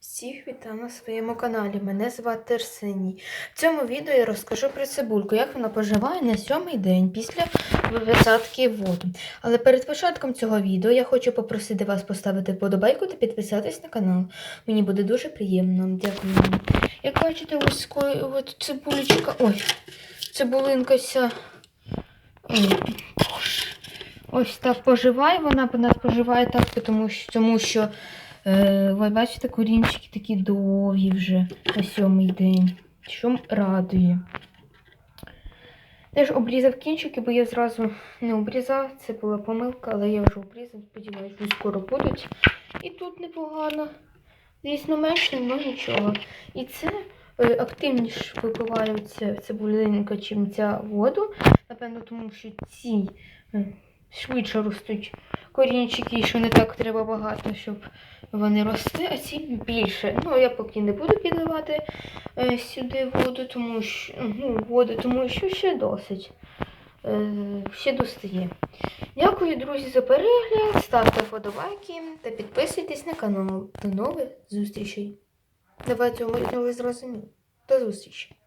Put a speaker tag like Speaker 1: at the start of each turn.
Speaker 1: Всіх вітаю на своєму каналі. Мене звати Арсеній. В цьому відео я розкажу про цибульку, як вона поживає на сьомий день після висадки воду. Але перед початком цього відео я хочу попросити вас поставити вподобайку та підписатись на канал. Мені буде дуже приємно. Дякую. вам. Як бачите, ось цибулечка. Ой, цибулинка ця. Ой. Ось так поживає. Вона в нас поживає так, тому що, тому що Е, ви бачите, корінчики такі довгі вже на сьомий день, що радує. Теж обрізав кінчики, бо я зразу не обрізав. Це була помилка, але я вже обрізав, сподіваюся, що скоро будуть. І тут непогано. Звісно, менше, але нічого. І це е, активніше випиває ця цибулинка, чим ця воду. Напевно, тому що ці е, швидше ростуть корінчики, що не так треба багато, щоб вони росли, а ці більше. Ну, я поки не буду підливати е, сюди воду, тому що ну, воду, тому що ще досить. Е, ще достає. Дякую, друзі, за перегляд. Ставте вподобайки та підписуйтесь на канал. До нових зустрічей. Давайте ви зрозуміли. До зустрічі!